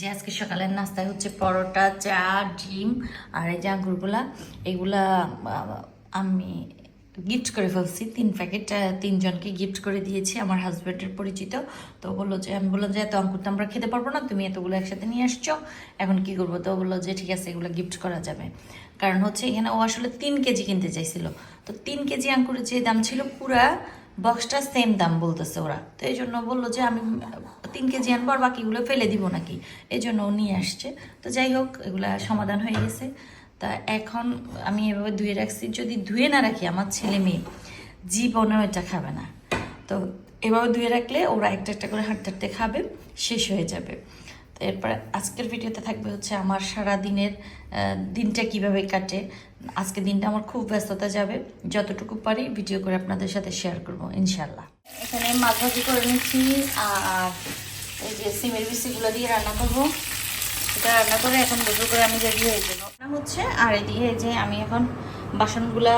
যে আজকে সকালের নাস্তায় হচ্ছে পরোটা, চা, ডিম আর এই যে আঙ্গুরগুলা, এগুলা আমি গিফট করে ফেলছি। তিন প্যাকেট তিনজনকে গিফট করে দিয়েছি আমার হাজব্যান্ডের পরিচিত। তো বলল যে, আমি বললাম যে, এত আঙ্কুর তো আমরা খেতে পারব না, তুমি এতগুলো একসাথে নিয়ে আসছো, এখন কি করব? তো বলল যে, ঠিক আছে, এগুলো গিফট করা যাবে। কারণ হচ্ছে এখানে ও আসলে তিন কেজি কিনতে চাইছিল। তো তিন কেজি আঙ্কুরের যে দাম ছিল পুরা বক্সটা সেম দাম বলতেছে ওরা। তো এই জন্য বলল যে আমি তিন কেজি আনব আর বাকিগুলো ফেলে দিব নাকি। এই জন্য ও নিয়ে আসছে। তো যাই হোক, এগুলা সমাধান হয়ে গেছে। তা এখন আমি এভাবে ধুয়ে রাখছি। যদি ধুয়ে না রাখি, আমার ছেলে মেয়ে জীবনেও এটা খাবে না। তো এভাবে ধুয়ে রাখলে ওরা একটা একটা করে হাঁটতে হাঁটতে খাবে, শেষ হয়ে যাবে। এরপরে আজকের ভিডিওতে থাকবে হচ্ছে আমার সারা দিনের দিনটা কীভাবে কাটে। আজকে দিনটা আমার খুব ব্যস্ততা যাবে। যতটুকু পারি ভিডিও করে আপনাদের সাথে শেয়ার করব ইনশাল্লাহ এখানে মাছ ভাজি করে নিচ্ছি, আর এই যে সিমের বিচিগুলো দিয়ে রান্না করব। এটা রান্না করে এখন দুটো করে আমি রেডি হয়ে যাব। রান্না হচ্ছে, আর এদিকে যে আমি এখন বাসনগুলা,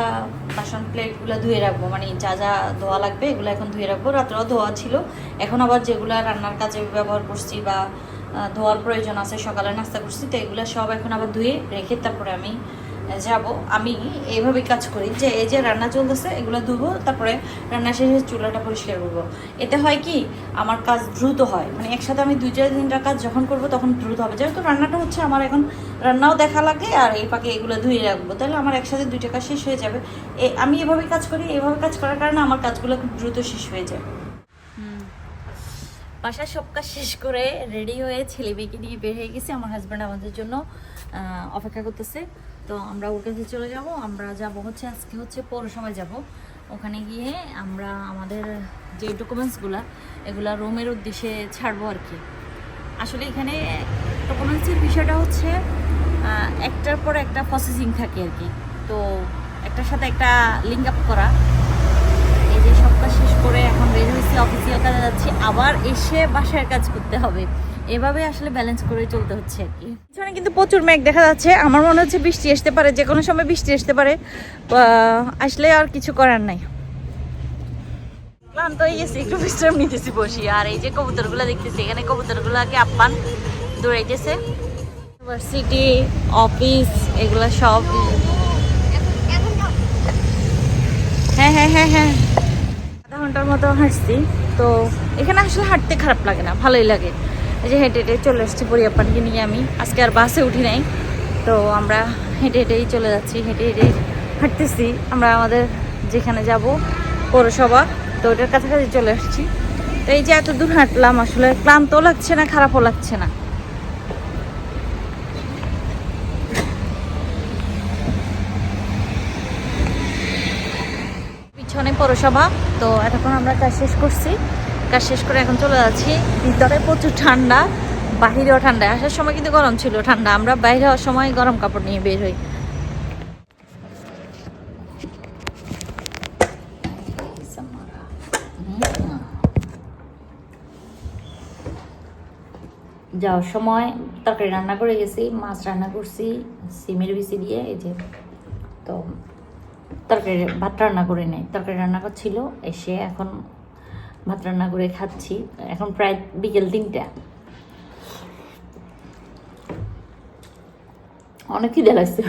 বাসন প্লেটগুলো ধুয়ে রাখব। মানে যা যা ধোয়া লাগবে এগুলো এখন ধুয়ে রাখব। রাত্রেও ধোয়া ছিল। এখন আবার যেগুলো রান্নার কাজে ব্যবহার করছি বা ধোয়ার প্রয়োজন আছে, সকালে নাস্তা করছি, তো এগুলো সব এখন আবার ধুয়ে রেখে তারপরে আমি যাব। আমি এইভাবেই কাজ করি যে, এই যে রান্না চলতেছে, এগুলো ধুবো, তারপরে রান্না শেষে চুলাটা পরিষ্কার করব। এতে হয় কি, আমার কাজ দ্রুত হয়। মানে একসাথে আমি দুই চার তিনটা কাজ যখন করব, তখন দ্রুত হবে। যেহেতু রান্নাটা হচ্ছে আমার এখন রান্নাও দেখা লাগে, আর এই পাকে এগুলো ধুয়ে রাখব। তাহলে আমার একসাথে দুইটা কাজ শেষ হয়ে যাবে। এ, আমি এভাবে কাজ করি, এভাবে কাজ করার কারণে আমার কাজগুলো খুব দ্রুত শেষ হয়ে যায়। বাসার সব কাজ শেষ করে রেডি হয়ে ছেলে মেয়েকে নিয়ে বের হয়ে গেছি। আমার হাজব্যান্ড আমাদের জন্য অপেক্ষা করতেছে। তো আমরা ওর কাছে চলে যাব। আমরা যাব হচ্ছে, আজকে হচ্ছে পৌরসভায় যাব। ওখানে গিয়ে আমরা আমাদের যে ডকুমেন্টসগুলো এগুলা রোমের উদ্দেশ্যে ছাড়বো আর কি। আসলে এখানে ডকুমেন্টসের বিষয়টা হচ্ছে একটার পর একটা প্রসেসিং থাকে আর কি। তো একটার সাথে একটা লিঙ্ক আপ করা। যে সব শেষ করে এখন বের হয়েছি অফিসিয়াল কাজে যাচ্ছি, আবার এসে বাসার কাজ করতে হবে। এভাবে আসলে ব্যালেন্স করে চলতে হচ্ছে আর কি। পিছনে কিন্তু প্রচুর মেঘ দেখা যাচ্ছে। আমার মনে হচ্ছে বৃষ্টি আসতে পারে, যে কোনো সময় বৃষ্টি আসতে পারে। আসলে আর কিছু করার নাই। ক্লান্ত হয়ে গেছি, একটু বিশ্রাম নিতেছি বসি। আর এই যে কবুতরগুলো দেখতেছি, এখানে কবুতরগুলোকে আপ্যান দৌড়াইতেছে। ইউনিভার্সিটি অফিস এগুলো সব। হ্যাঁ হ্যাঁ হ্যাঁ হ্যাঁ। ঘণ্টার মতো হাঁটছি। তো এখানে আসলে হাঁটতে খারাপ লাগে না, ভালোই লাগে। এই যে হেঁটে হেঁটে চলে এসেছি পরিয়াপানকে নিয়ে আমি। আজকে আর বাসে উঠি নাই। তো আমরা হেঁটে হেঁটেই চলে যাচ্ছি, হেঁটে হেঁটে হাঁটতেছি। আমরা আমাদের যেখানে যাব, পৌরসভা। তো ওটার কাছাকাছি চলে আসছি। তো এই যে এত দূর হাঁটলাম, আসলে ক্লান্তও লাগছে না, খারাপও লাগছে না। পিছনে পৌরসভা। তো এতক্ষণ আমরা কাজ শেষ করছি। কাজ শেষ করে এখন চলে যাচ্ছি। ভিতরে প্রচুর ঠান্ডা, বাহিরেও ঠান্ডা। আসার সময় কিন্তু গরম ছিল, ঠান্ডা। আমরা বাইরে হওয়ার সময় গরম কাপড় নিয়ে বের হই। যাওয়ার সময় তরকারি রান্না করে গেছি, মাছ রান্না করছি, সিমের বিচি দিয়ে, এই যে। তো তরকারি ভাত রান্না করে নেই। তরকারি রান্না করছিল, এসে এখন ভাত রান্না করে খাচ্ছি। এখন প্রায় বিকেল তিনটা। অনেক খিদে লাগছে।